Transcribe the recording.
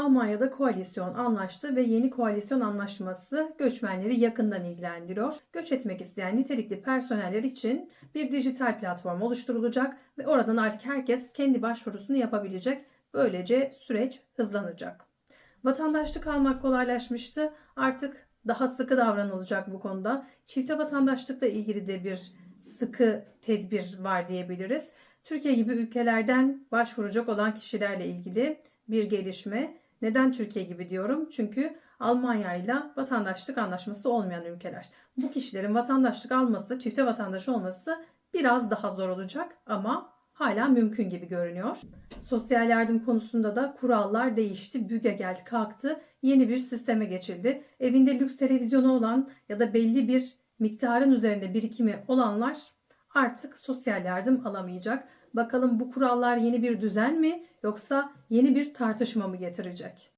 Almanya'da koalisyon anlaştı ve yeni koalisyon anlaşması göçmenleri yakından ilgilendiriyor. Göç etmek isteyen nitelikli personeller için bir dijital platform oluşturulacak ve oradan artık herkes kendi başvurusunu yapabilecek. Böylece süreç hızlanacak. Vatandaşlık almak kolaylaşmıştı. Artık daha sıkı davranılacak bu konuda. Çifte vatandaşlıkla ilgili de bir sıkı tedbir var diyebiliriz. Türkiye gibi ülkelerden başvuracak olan kişilerle ilgili bir gelişme. Neden Türkiye gibi diyorum? Çünkü Almanya ile vatandaşlık anlaşması olmayan ülkeler. Bu kişilerin vatandaşlık alması, çifte vatandaş olması biraz daha zor olacak ama hala mümkün gibi görünüyor. Sosyal yardım konusunda da kurallar değişti. Büge geldi kalktı. Yeni bir sisteme geçildi. Evinde lüks televizyonu olan ya da belli bir miktarın üzerinde birikimi olanlar artık sosyal yardım alamayacak. Bakalım bu kurallar yeni bir düzen mi yoksa yeni bir tartışma mı getirecek?